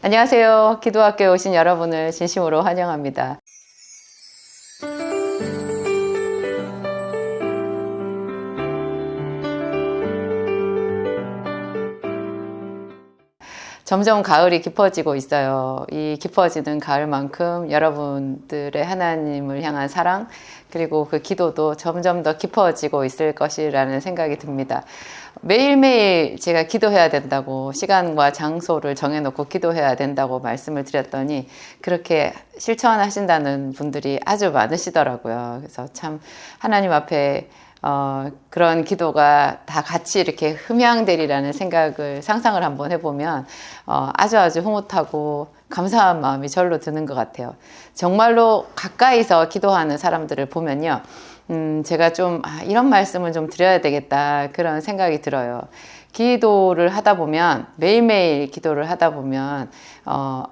안녕하세요. 기도학교에 오신 여러분을 진심으로 환영합니다. 점점 가을이 깊어지고 있어요. 이 깊어지는 가을만큼 여러분들의 하나님을 향한 사랑, 그리고 그 기도도 점점 더 깊어지고 있을 것이라는 생각이 듭니다. 매일매일 제가 기도해야 된다고 시간과 장소를 정해놓고 기도해야 된다고 말씀을 드렸더니 그렇게 실천하신다는 분들이 아주 많으시더라고요. 그래서 참 하나님 앞에 어, 그런 기도가 다 같이 이렇게 흠양되리라는 생각을 상상을 한번 해보면 어, 아주 아주 흐뭇하고 감사한 마음이 절로 드는 것 같아요. 정말로 가까이서 기도하는 사람들을 보면요. 음, 제가 좀 아, 이런 말씀을 좀 드려야 되겠다 그런 생각이 들어요. 기도를 하다 보면 매일매일 기도를 하다 보면 어,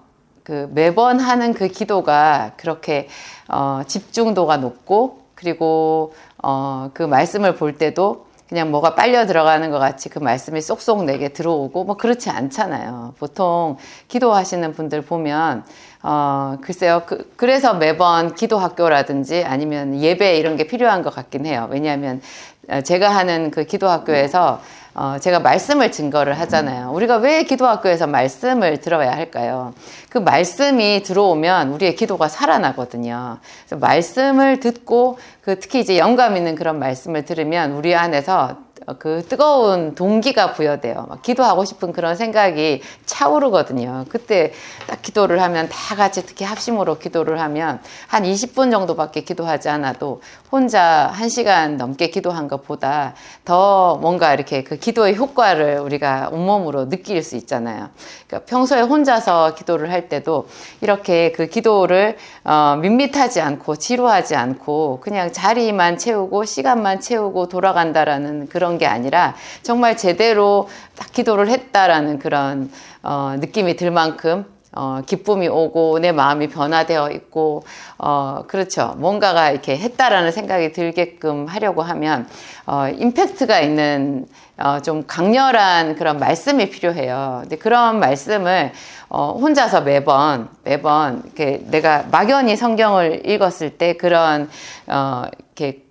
그 매번 하는 그 기도가 그렇게 어, 집중도가 높고 그리고 어, 그 말씀을 볼 때도 그냥 뭐가 빨려 들어가는 것 같이 그 말씀이 쏙쏙 내게 들어오고 뭐 그렇지 않잖아요. 보통 기도하시는 분들 보면 어, 글쎄요. 그, 그래서 매번 기도 학교라든지 아니면 예배 이런 게 필요한 것 같긴 해요. 왜냐하면 어, 제가 하는 그 기도 학교에서 어, 제가 말씀을 증거를 하잖아요. 우리가 왜 기도학교에서 말씀을 들어야 할까요? 그 말씀이 들어오면 우리의 기도가 살아나거든요. 그래서 말씀을 듣고 그 특히 이제 영감 있는 그런 말씀을 들으면 우리 안에서 그 뜨거운 동기가 부여돼요. 막 기도하고 싶은 그런 생각이 차오르거든요. 그때 딱 기도를 하면 다 같이 특히 합심으로 기도를 하면 한 20분 정도밖에 기도하지 않아도 혼자 1시간 넘게 기도한 것보다 더 뭔가 이렇게 그 기도의 효과를 우리가 온몸으로 느낄 수 있잖아요. 그러니까 평소에 혼자서 기도를 할 때도 이렇게 그 기도를 어, 밋밋하지 않고 지루하지 않고 그냥 자리만 채우고 시간만 채우고 돌아간다라는 그런 게 아니라 정말 제대로 딱 기도를 했다라는 그런 어, 느낌이 들 만큼 어, 기쁨이 오고 내 마음이 변화되어 있고 어, 그렇죠 뭔가가 이렇게 했다라는 생각이 들게끔 하려고 하면 어, 임팩트가 있는 어, 좀 강렬한 그런 말씀이 필요해요. 근데 그런 말씀을 어, 혼자서 매번 매번 이렇게 내가 막연히 성경을 읽었을 때 그런 어, 이렇게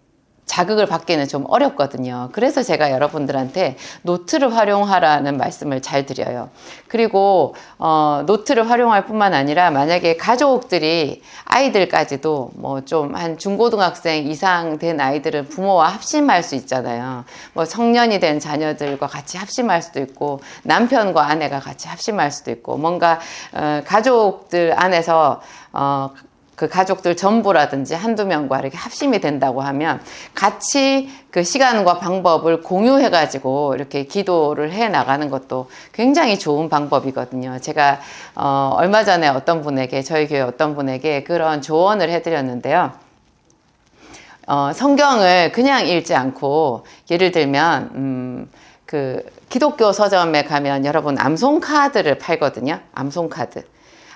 자극을 받기는 좀 어렵거든요. 그래서 제가 여러분들한테 노트를 활용하라는 말씀을 잘 드려요. 그리고 어, 노트를 활용할 뿐만 아니라 만약에 가족들이 아이들까지도 뭐 좀 한 중고등학생 이상 된 아이들은 부모와 합심할 수 있잖아요. 뭐 성년이 된 자녀들과 같이 합심할 수도 있고 남편과 아내가 같이 합심할 수도 있고 뭔가 어, 가족들 안에서 어, 그 가족들 전부라든지 한두 명과 이렇게 합심이 된다고 하면 같이 그 시간과 방법을 공유해 가지고 이렇게 기도를 해 나가는 것도 굉장히 좋은 방법이거든요. 제가 어 얼마 전에 어떤 분에게 저희 교회 어떤 분에게 그런 조언을 해 드렸는데요. 어 성경을 그냥 읽지 않고 예를 들면 음 그 기독교 서점에 가면 여러분 암송 카드를 팔거든요. 암송 카드.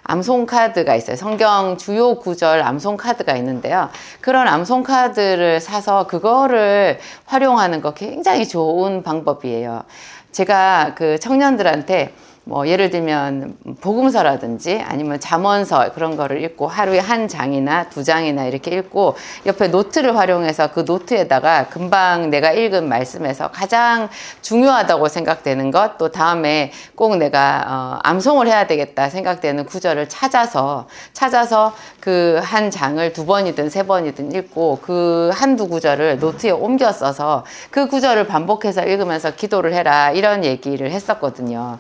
암송 카드가 있어요. 성경 주요 구절 암송 카드가 있는데요. 그런 암송 카드를 사서 그거를 활용하는 거 굉장히 좋은 방법이에요. 제가 그 청년들한테 뭐 예를 들면 복음서라든지 아니면 잠언서 그런 거를 읽고 하루에 한 장이나 두 장이나 이렇게 읽고 옆에 노트를 활용해서 그 노트에다가 금방 내가 읽은 말씀에서 가장 중요하다고 생각되는 것 또 다음에 꼭 내가 어, 암송을 해야 되겠다 생각되는 구절을 찾아서 찾아서 그 한 장을 두 번이든 세 번이든 읽고 그 한두 구절을 노트에 옮겨 써서 그 구절을 반복해서 읽으면서 기도를 해라 이런 얘기를 했었거든요.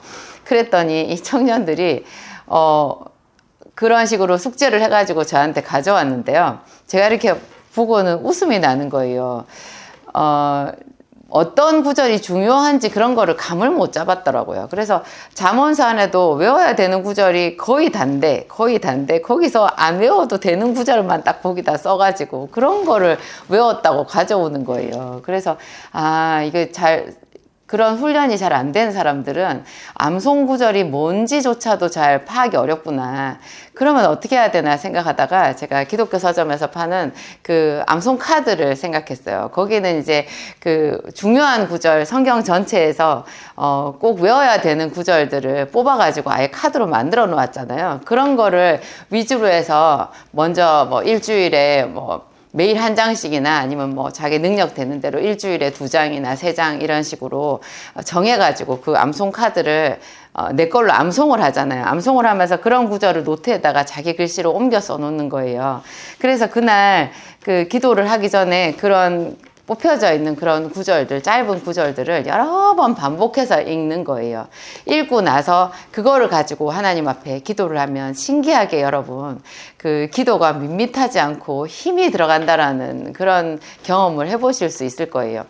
그랬더니 이 청년들이 어 그런 식으로 숙제를 해가지고 저한테 가져왔는데요. 제가 이렇게 보고는 웃음이 나는 거예요. 어, 어떤 구절이 중요한지 그런 거를 감을 못 잡았더라고요. 그래서 잠언서 안에도 외워야 되는 구절이 거의 단데, 거의 단데, 거기서 안 외워도 되는 구절만 딱 거기다 써가지고 그런 거를 외웠다고 가져오는 거예요. 그래서, 아, 이게 잘, 그런 훈련이 잘 안 된 사람들은 암송 구절이 뭔지조차도 잘 파악이 어렵구나. 그러면 어떻게 해야 되나 생각하다가 제가 기독교 서점에서 파는 그 암송 카드를 생각했어요. 거기는 이제 그 중요한 구절 성경 전체에서 어, 꼭 외워야 되는 구절들을 뽑아가지고 아예 카드로 만들어 놓았잖아요. 그런 거를 위주로 해서 먼저 뭐 일주일에 뭐 매일 한 장씩이나 아니면 뭐 자기 능력 되는 대로 일주일에 두 장이나 세 장 이런 식으로 정해가지고 그 암송 카드를 어, 내 걸로 암송을 하잖아요. 암송을 하면서 그런 구절을 노트에다가 자기 글씨로 옮겨 써놓는 거예요. 그래서 그날 그 기도를 하기 전에 그런 뽑혀져 있는 그런 구절들, 짧은 구절들을 여러 번 반복해서 읽는 거예요. 읽고 나서 그거를 가지고 하나님 앞에 기도를 하면 신기하게 여러분, 그 기도가 밋밋하지 않고 힘이 들어간다라는 그런 경험을 해보실 수 있을 거예요.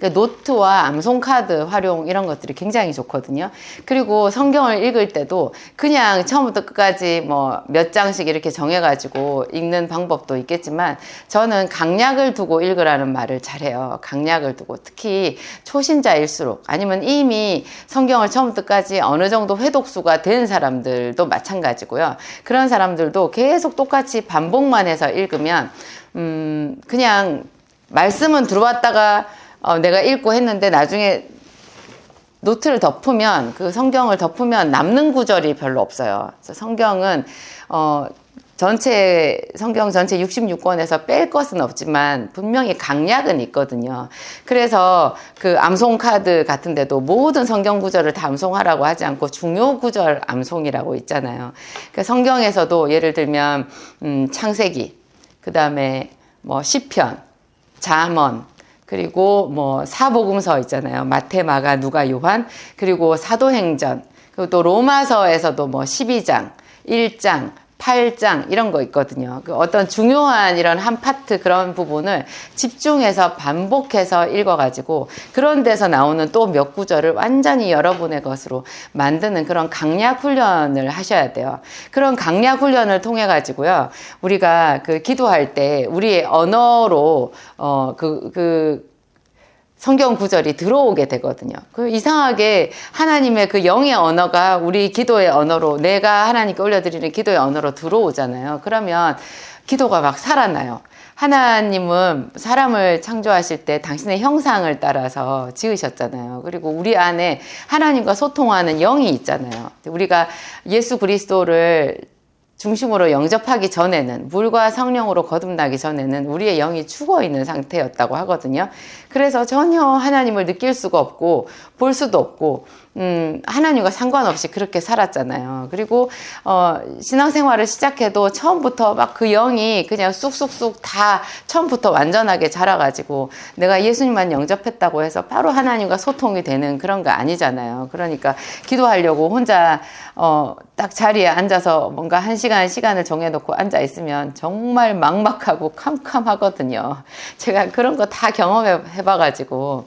그 노트와 암송 카드 활용 이런 것들이 굉장히 좋거든요. 그리고 성경을 읽을 때도 그냥 처음부터 끝까지 뭐 몇 장씩 이렇게 정해가지고 읽는 방법도 있겠지만 저는 강약을 두고 읽으라는 말을 잘해요. 강약을 두고 특히 초신자일수록 아니면 이미 성경을 처음부터 끝까지 어느 정도 회독수가 된 사람들도 마찬가지고요. 그런 사람들도 계속 똑같이 반복만 해서 읽으면 음 그냥 말씀은 들어왔다가 어, 내가 읽고 했는데 나중에 노트를 덮으면 그 성경을 덮으면 남는 구절이 별로 없어요. 그래서 성경은 어, 전체 성경 전체 66권에서 뺄 것은 없지만 분명히 강약은 있거든요. 그래서 그 암송 카드 같은 데도 모든 성경 구절을 다 암송하라고 하지 않고 중요 구절 암송이라고 있잖아요. 그 성경에서도 예를 들면 음, 창세기, 그 다음에 뭐 시편, 잠언, 그리고 뭐 사복음서 있잖아요. 마태, 마가, 누가, 요한, 그리고 사도행전, 그리고 또 로마서에서도 뭐 12장, 1장, 8장 이런 거 있거든요. 그 어떤 중요한 이런 한 파트 그런 부분을 집중해서 반복해서 읽어가지고 그런 데서 나오는 또 몇 구절을 완전히 여러분의 것으로 만드는 그런 강약 훈련을 하셔야 돼요. 그런 강약 훈련을 통해 가지고요. 우리가 그 기도할 때 우리의 언어로 어그그 그 성경 구절이 들어오게 되거든요. 그 이상하게 하나님의 그 영의 언어가 우리 기도의 언어로 내가 하나님께 올려드리는 기도의 언어로 들어오잖아요. 그러면 기도가 막 살아나요. 하나님은 사람을 창조하실 때 당신의 형상을 따라서 지으셨잖아요. 그리고 우리 안에 하나님과 소통하는 영이 있잖아요. 우리가 예수 그리스도를 중심으로 영접하기 전에는 물과 성령으로 거듭나기 전에는 우리의 영이 죽어 있는 상태였다고 하거든요. 그래서 전혀 하나님을 느낄 수가 없고 볼 수도 없고 음, 하나님과 상관없이 그렇게 살았잖아요. 그리고 어, 신앙생활을 시작해도 처음부터 막 그 영이 그냥 쑥쑥쑥 다 처음부터 완전하게 자라가지고 내가 예수님만 영접했다고 해서 바로 하나님과 소통이 되는 그런 거 아니잖아요. 그러니까 기도하려고 혼자 어, 딱 자리에 앉아서 뭔가 한 시간 시간을 정해놓고 앉아 있으면 정말 막막하고 캄캄하거든요. 제가 그런 거 다 경험해 봐가지고.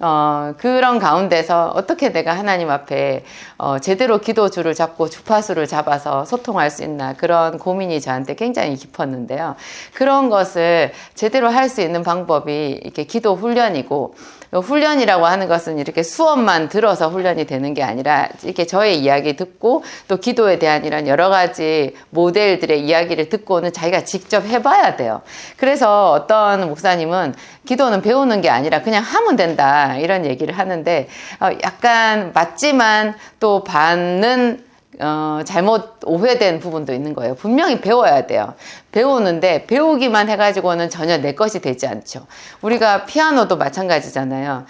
어, 그런 가운데서 어떻게 내가 하나님 앞에 어, 제대로 기도줄을 잡고 주파수를 잡아서 소통할 수 있나 그런 고민이 저한테 굉장히 깊었는데요. 그런 것을 제대로 할 수 있는 방법이 이렇게 기도 훈련이고 훈련이라고 하는 것은 이렇게 수업만 들어서 훈련이 되는 게 아니라 이렇게 저의 이야기 듣고 또 기도에 대한 이런 여러 가지 모델들의 이야기를 듣고는 자기가 직접 해봐야 돼요. 그래서 어떤 목사님은 기도는 배우는 게 아니라 그냥 하면 된다 이런 얘기를 하는데 어, 약간 맞지만 또 받는 어, 잘못 오해된 부분도 있는 거예요. 분명히 배워야 돼요. 배우는데 배우기만 해가지고는 전혀 내 것이 되지 않죠. 우리가 피아노도 마찬가지잖아요.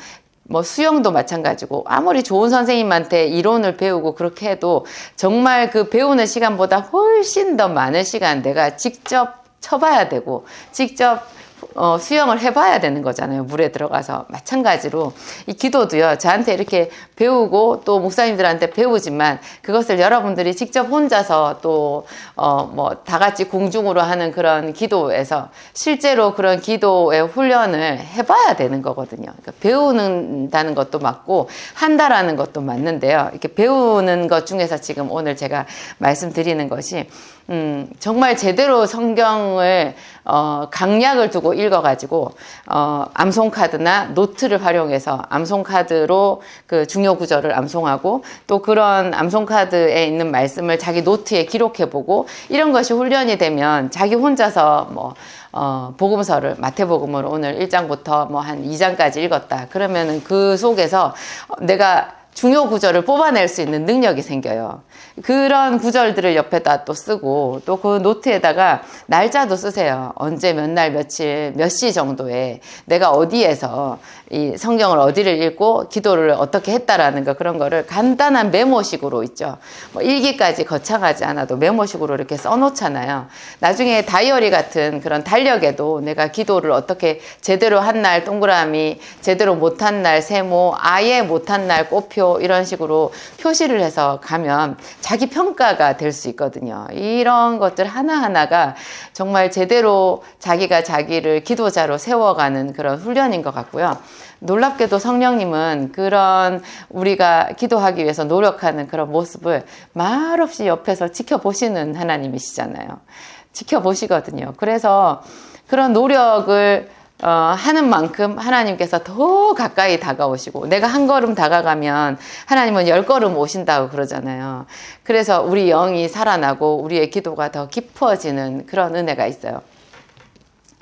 뭐 수영도 마찬가지고 아무리 좋은 선생님한테 이론을 배우고 그렇게 해도 정말 그 배우는 시간보다 훨씬 더 많은 시간 내가 직접 쳐봐야 되고 직접 어, 수영을 해봐야 되는 거잖아요. 물에 들어가서. 마찬가지로 이 기도도요. 저한테 이렇게 배우고 또 목사님들한테 배우지만 그것을 여러분들이 직접 혼자서 또, 어, 뭐, 다 같이 공중으로 하는 그런 기도에서 실제로 그런 기도의 훈련을 해봐야 되는 거거든요. 그러니까 배우는다는 것도 맞고 한다라는 것도 맞는데요. 이렇게 배우는 것 중에서 지금 오늘 제가 말씀드리는 것이 음, 정말 제대로 성경을 어, 강약을 두고 읽 읽어가지고 어, 암송 카드나 노트를 활용해서 암송 카드로 그 중요 구절을 암송하고 또 그런 암송 카드에 있는 말씀을 자기 노트에 기록해보고 이런 것이 훈련이 되면 자기 혼자서 뭐 어, 복음서를 마태복음을 오늘 1장부터 뭐 한 2장까지 읽었다. 그러면은 그 속에서 내가 중요 구절을 뽑아낼 수 있는 능력이 생겨요. 그런 구절들을 옆에다 또 쓰고 또 그 노트에다가 날짜도 쓰세요. 언제 몇 날 며칠 몇 시 정도에 내가 어디에서 이 성경을 어디를 읽고 기도를 어떻게 했다라는 거 그런 거를 간단한 메모식으로 있죠. 뭐 일기까지 거창하지 않아도 메모식으로 이렇게 써놓잖아요. 나중에 다이어리 같은 그런 달력에도 내가 기도를 어떻게 제대로 한 날 동그라미, 제대로 못한 날 세모, 아예 못한 날 꽃표 이런 식으로 표시를 해서 가면 자기 평가가 될 수 있거든요. 이런 것들 하나하나가 정말 제대로 자기가 자기를 기도자로 세워가는 그런 훈련인 것 같고요. 놀랍게도 성령님은 그런 우리가 기도하기 위해서 노력하는 그런 모습을 말없이 옆에서 지켜보시는 하나님이시잖아요. 지켜보시거든요. 그래서 그런 노력을 어, 하는 만큼 하나님께서 더 가까이 다가오시고 내가 한 걸음 다가가면 하나님은 열 걸음 오신다고 그러잖아요. 그래서 우리 영이 살아나고 우리의 기도가 더 깊어지는 그런 은혜가 있어요.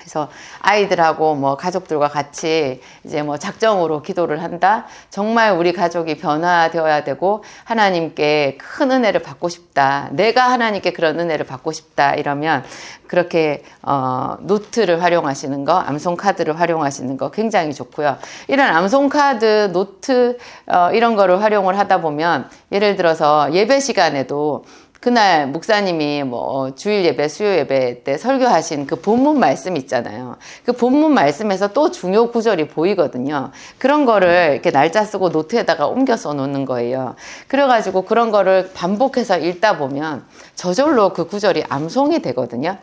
그래서 아이들하고 뭐 가족들과 같이 이제 뭐 작정으로 기도를 한다. 정말 우리 가족이 변화되어야 되고 하나님께 큰 은혜를 받고 싶다. 내가 하나님께 그런 은혜를 받고 싶다. 이러면 그렇게 어, 노트를 활용하시는 거, 암송 카드를 활용하시는 거 굉장히 좋고요. 이런 암송 카드, 노트 어, 이런 거를 활용을 하다 보면 예를 들어서 예배 시간에도 그날 목사님이 뭐 주일 예배, 수요 예배 때 설교하신 그 본문 말씀 있잖아요. 그 본문 말씀에서 또 중요 구절이 보이거든요. 그런 거를 이렇게 날짜 쓰고 노트에다가 옮겨 써 놓는 거예요. 그래 가지고 그런 거를 반복해서 읽다 보면 저절로 그 구절이 암송이 되거든요.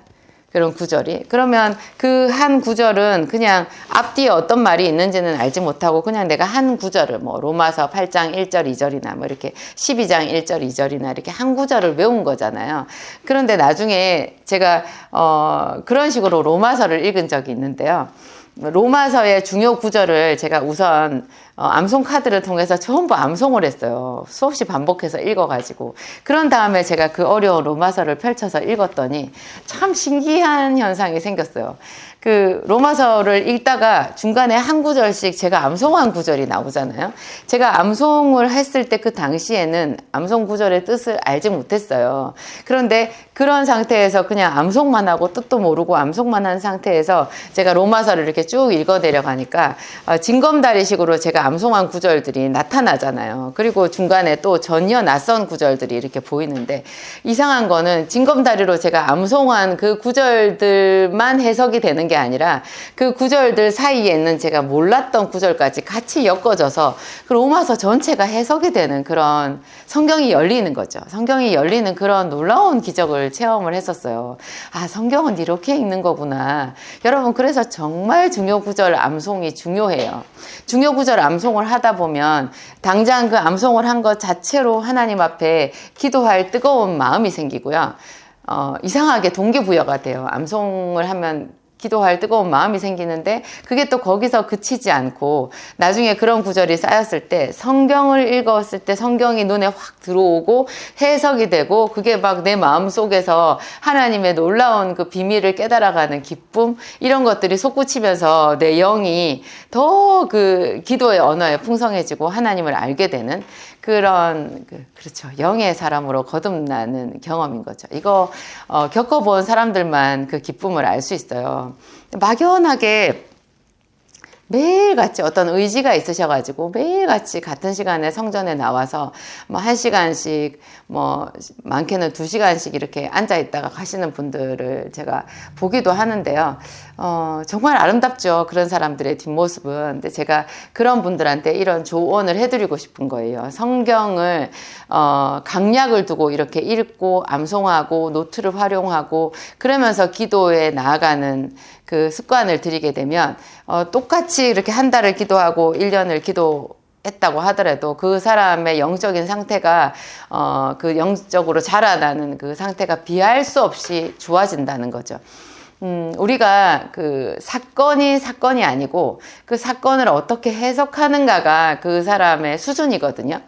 그런 구절이. 그러면 그 한 구절은 그냥 앞뒤에 어떤 말이 있는지는 알지 못하고 그냥 내가 한 구절을 뭐 로마서 8장 1절 2절이나 뭐 이렇게 12장 1절 2절이나 이렇게 한 구절을 외운 거잖아요. 그런데 나중에 제가 어 그런 식으로 로마서를 읽은 적이 있는데요. 로마서의 중요 구절을 제가 우선 어, 암송 카드를 통해서 전부 암송을 했어요. 수없이 반복해서 읽어가지고. 그런 다음에 제가 그 어려운 로마서를 펼쳐서 읽었더니 참 신기한 현상이 생겼어요. 그 로마서를 읽다가 중간에 한 구절씩 제가 암송한 구절이 나오잖아요. 제가 암송을 했을 때 그 당시에는 암송 구절의 뜻을 알지 못했어요. 그런데 그런 상태에서 그냥 암송만 하고 뜻도 모르고 암송만 한 상태에서 제가 로마서를 이렇게 쭉 읽어 내려가니까 어, 징검다리식으로 제가 암송한 구절들이 나타나잖아요. 그리고 중간에 또 전혀 낯선 구절들이 이렇게 보이는데 이상한 거는 징검다리로 제가 암송한 그 구절들만 해석이 되는 게 아니라 그 구절들 사이에 있는 제가 몰랐던 구절까지 같이 엮어져서 그 로마서 전체가 해석이 되는 그런 성경이 열리는 거죠. 성경이 열리는 그런 놀라운 기적을 체험을 했었어요. 아, 성경은 이렇게 읽는 거구나. 여러분, 그래서 정말 중요 구절 암송이 중요해요. 중요 구절 암 송을 하다 보면 당장 그 암송을 한 것 자체로 하나님 앞에 기도할 뜨거운 마음이 생기고요. 어, 이상하게 동기부여가 돼요. 암송을 하면 기도할 뜨거운 마음이 생기는데 그게 또 거기서 그치지 않고 나중에 그런 구절이 쌓였을 때 성경을 읽었을 때 성경이 눈에 확 들어오고 해석이 되고 그게 막 내 마음 속에서 하나님의 놀라운 그 비밀을 깨달아가는 기쁨 이런 것들이 솟구치면서 내 영이 더 그 기도의 언어에 풍성해지고 하나님을 알게 되는 그런 그, 그렇죠 영의 사람으로 거듭나는 경험인 거죠. 이거 어, 겪어본 사람들만 그 기쁨을 알 수 있어요. 막연하게 매일같이 어떤 의지가 있으셔가지고 매일같이 같은 시간에 성전에 나와서 뭐 한 시간씩 뭐 많게는 두 시간씩 이렇게 앉아 있다가 가시는 분들을 제가 보기도 하는데요. 어, 정말 아름답죠. 그런 사람들의 뒷모습은. 근데 제가 그런 분들한테 이런 조언을 해드리고 싶은 거예요. 성경을, 어, 강약을 두고 이렇게 읽고, 암송하고, 노트를 활용하고, 그러면서 기도에 나아가는 그 습관을 들이게 되면, 어, 똑같이 이렇게 한 달을 기도하고, 1년을 기도, 했다고 하더라도 그 사람의 영적인 상태가 어 그 영적으로 자라나는 그 상태가 비할 수 없이 좋아진다는 거죠. 음, 우리가 그 사건이 사건이 아니고 그 사건을 어떻게 해석하는가가 그 사람의 수준이거든요.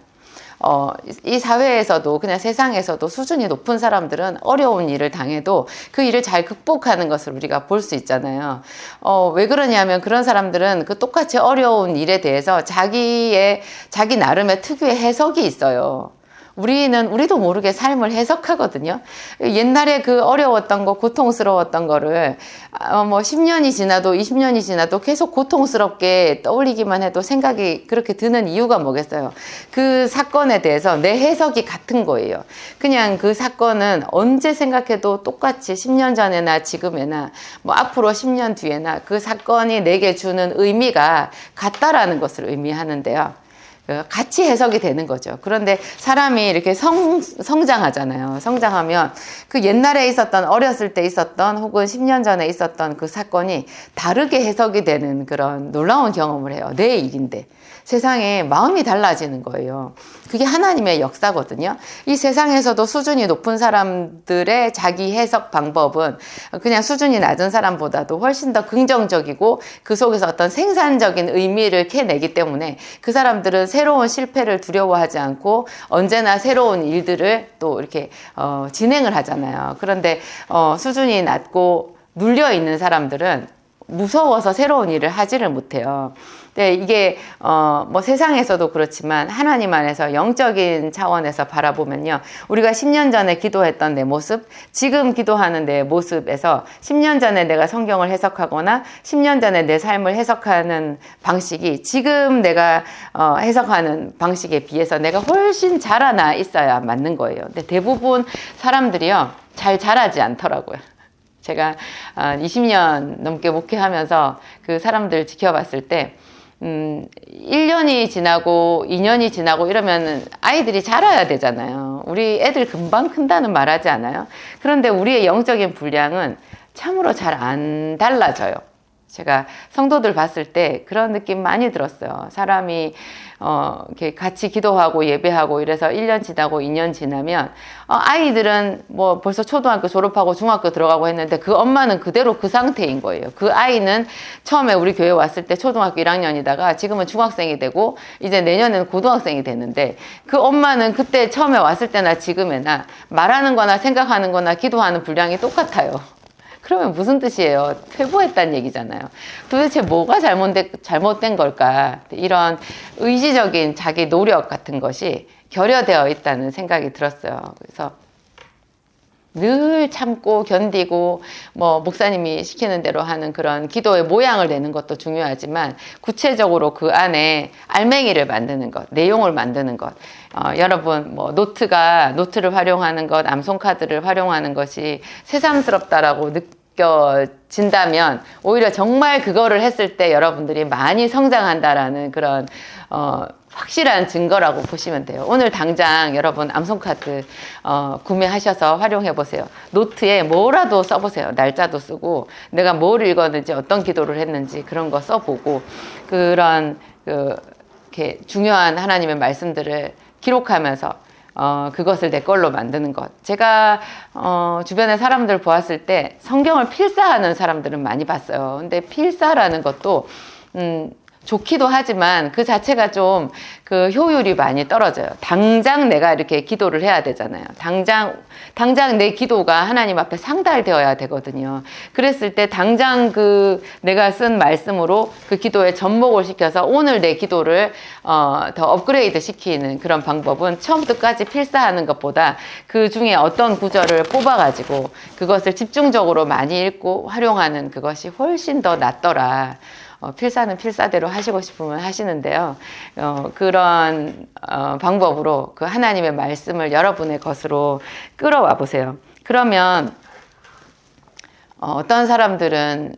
어, 이 사회에서도 그냥 세상에서도 수준이 높은 사람들은 어려운 일을 당해도 그 일을 잘 극복하는 것을 우리가 볼 수 있잖아요. 어, 왜 그러냐면 그런 사람들은 그 똑같이 어려운 일에 대해서 자기의, 자기 나름의 특유의 해석이 있어요. 우리는 우리도 모르게 삶을 해석하거든요. 옛날에 그 어려웠던 거, 고통스러웠던 거를 어, 뭐 10년이 지나도 20년이 지나도 계속 고통스럽게 떠올리기만 해도 생각이 그렇게 드는 이유가 뭐겠어요? 그 사건에 대해서 내 해석이 같은 거예요. 그냥 그 사건은 언제 생각해도 똑같이 10년 전에나 지금에나 뭐 앞으로 10년 뒤에나 그 사건이 내게 주는 의미가 같다라는 것을 의미하는데요. 그 같이 해석이 되는 거죠. 그런데 사람이 이렇게 성, 성장하잖아요. 성장하면 그 옛날에 있었던, 어렸을 때 있었던 혹은 10년 전에 있었던 그 사건이 다르게 해석이 되는 그런 놀라운 경험을 해요. 내 일인데. 세상에 마음이 달라지는 거예요. 그게 하나님의 역사거든요. 이 세상에서도 수준이 높은 사람들의 자기 해석 방법은 그냥 수준이 낮은 사람보다도 훨씬 더 긍정적이고 그 속에서 어떤 생산적인 의미를 캐내기 때문에 그 사람들은 새로운 실패를 두려워하지 않고 언제나 새로운 일들을 또 이렇게 어, 진행을 하잖아요. 그런데 어, 수준이 낮고 눌려 있는 사람들은 무서워서 새로운 일을 하지를 못해요. 네, 이게 어, 뭐 세상에서도 그렇지만 하나님 안에서 영적인 차원에서 바라보면요. 우리가 10년 전에 기도했던 내 모습, 지금 기도하는 내 모습에서 10년 전에 내가 성경을 해석하거나 10년 전에 내 삶을 해석하는 방식이 지금 내가 어, 해석하는 방식에 비해서 내가 훨씬 자라나 있어야 맞는 거예요. 근데 대부분 사람들이요. 잘 자라지 않더라고요. 제가 20년 아, 넘게 목회하면서 그 사람들 지켜봤을 때 음, 1년이 지나고 2년이 지나고 이러면 아이들이 자라야 되잖아요. 우리 애들 금방 큰다는 말 하지 않아요? 그런데 우리의 영적인 분량은 참으로 잘 안 달라져요. 제가 성도들 봤을 때 그런 느낌 많이 들었어요. 사람이 어, 이렇게 같이 기도하고 예배하고 이래서 1년 지나고 2년 지나면 어, 아이들은 뭐 벌써 초등학교 졸업하고 중학교 들어가고 했는데 그 엄마는 그대로 그 상태인 거예요. 그 아이는 처음에 우리 교회 왔을 때 초등학교 1학년이다가 지금은 중학생이 되고 이제 내년에는 고등학생이 되는데 그 엄마는 그때 처음에 왔을 때나 지금에나 말하는 거나 생각하는 거나 기도하는 분량이 똑같아요. 그러면 무슨 뜻이에요? 퇴보했다는 얘기잖아요. 도대체 뭐가 잘못된, 잘못된 걸까? 이런 의지적인 자기 노력 같은 것이 결여되어 있다는 생각이 들었어요. 그래서 늘 참고 견디고 뭐 목사님이 시키는 대로 하는 그런 기도의 모양을 내는 것도 중요하지만 구체적으로 그 안에 알맹이를 만드는 것, 내용을 만드는 것. 어, 여러분 뭐 노트가 노트를 활용하는 것, 암송 카드를 활용하는 것이 새삼스럽다라고 느껴진다면 오히려 정말 그거를 했을 때 여러분들이 많이 성장한다라는 그런 어, 확실한 증거라고 보시면 돼요. 오늘 당장 여러분 암송카드 어, 구매하셔서 활용해 보세요. 노트에 뭐라도 써보세요. 날짜도 쓰고 내가 뭘 읽었는지 어떤 기도를 했는지 그런 거 써보고 그런 그 이렇게 중요한 하나님의 말씀들을 기록하면서 어, 그것을 내 걸로 만드는 것. 제가 어, 주변의 사람들 보았을 때 성경을 필사하는 사람들은 많이 봤어요. 근데 필사라는 것도 음, 좋기도 하지만 그 자체가 좀 그 효율이 많이 떨어져요. 당장 내가 이렇게 기도를 해야 되잖아요. 당장, 당장 내 기도가 하나님 앞에 상달되어야 되거든요. 그랬을 때 당장 그 내가 쓴 말씀으로 그 기도에 접목을 시켜서 오늘 내 기도를 어, 더 업그레이드 시키는 그런 방법은 처음부터까지 필사하는 것보다 그 중에 어떤 구절을 뽑아가지고 그것을 집중적으로 많이 읽고 활용하는 그것이 훨씬 더 낫더라. 어, 필사는 필사대로 하시고 싶으면 하시는데요. 어, 그런 어, 방법으로 그 하나님의 말씀을 여러분의 것으로 끌어와 보세요. 그러면 어, 어떤 사람들은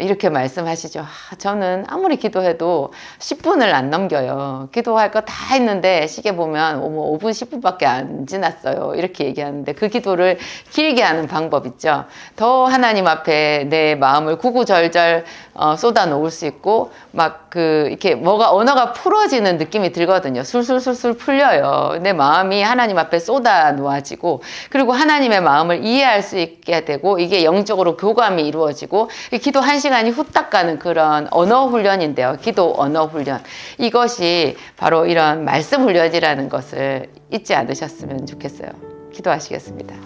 이렇게 말씀하시죠. 아, 저는 아무리 기도해도 10분을 안 넘겨요. 기도할 거 다 했는데 시계 보면 뭐 5분, 10분밖에 안 지났어요. 이렇게 얘기하는데 그 기도를 길게 하는 방법 있죠. 더 하나님 앞에 내 마음을 구구절절 어, 쏟아 놓을 수 있고 막 그 이렇게 뭐가 언어가 풀어지는 느낌이 들거든요. 술술술술 풀려요. 내 마음이 하나님 앞에 쏟아 놓아지고 그리고 하나님의 마음을 이해할 수 있게 되고 이게 영적으로 교감이 이루어지고 이 기도 한 시간이 후딱 가는 그런 언어 훈련인데요. 기도 언어 훈련. 이것이 바로 이런 말씀 훈련이라는 것을 잊지 않으셨으면 좋겠어요. 기도하시겠습니다.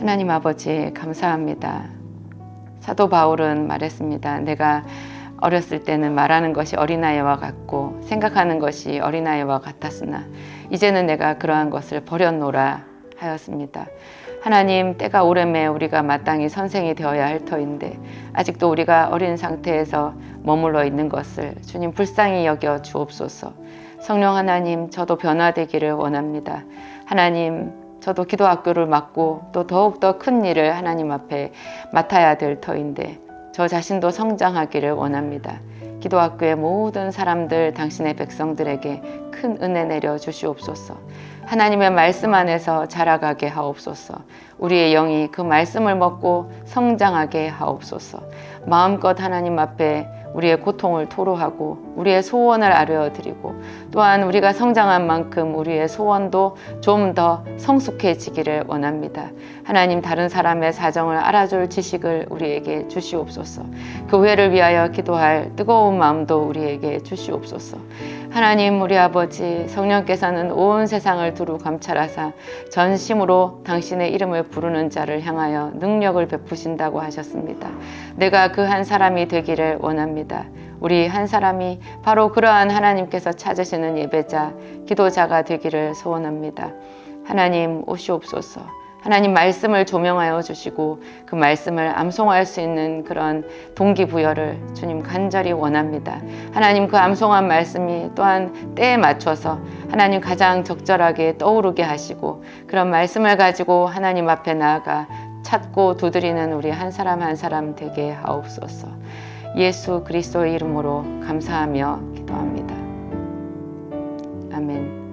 하나님 아버지 감사합니다. 사도 바울은 말했습니다. 내가 어렸을 때는 말하는 것이 어린아이와 같고 생각하는 것이 어린아이와 같았으나 이제는 내가 그러한 것을 버렸노라 하였습니다. 하나님 때가 오래매 우리가 마땅히 선생이 되어야 할 터인데 아직도 우리가 어린 상태에서 머물러 있는 것을 주님 불쌍히 여겨 주옵소서. 성령 하나님 저도 변화되기를 원합니다. 하나님 저도 기도 학교를 맡고 또 더욱더 큰 일을 하나님 앞에 맡아야 될 터인데 저 자신도 성장하기를 원합니다. 기도 학교의 모든 사람들 당신의 백성들에게 큰 은혜 내려 주시옵소서. 하나님의 말씀 안에서 자라가게 하옵소서. 우리의 영이 그 말씀을 먹고 성장하게 하옵소서. 마음껏 하나님 앞에 우리의 고통을 토로하고 우리의 소원을 아뢰어드리고 또한 우리가 성장한 만큼 우리의 소원도 좀 더 성숙해지기를 원합니다. 하나님 다른 사람의 사정을 알아줄 지식을 우리에게 주시옵소서. 교회를 위하여 기도할 뜨거운 마음도 우리에게 주시옵소서. 하나님 우리 아버지 성령께서는 온 세상을 두루 감찰하사 전심으로 당신의 이름을 부르는 자를 향하여 능력을 베푸신다고 하셨습니다. 내가 그 한 사람이 되기를 원합니다. 우리 한 사람이 바로 그러한 하나님께서 찾으시는 예배자, 기도자가 되기를 소원합니다. 하나님 오시옵소서. 하나님 말씀을 조명하여 주시고 그 말씀을 암송할 수 있는 그런 동기부여를 주님 간절히 원합니다. 하나님 그 암송한 말씀이 또한 때에 맞춰서 하나님 가장 적절하게 떠오르게 하시고 그런 말씀을 가지고 하나님 앞에 나아가 찾고 두드리는 우리 한 사람 한 사람 되게 하옵소서. 예수 그리스도의 이름으로 감사하며 기도합니다. 아멘.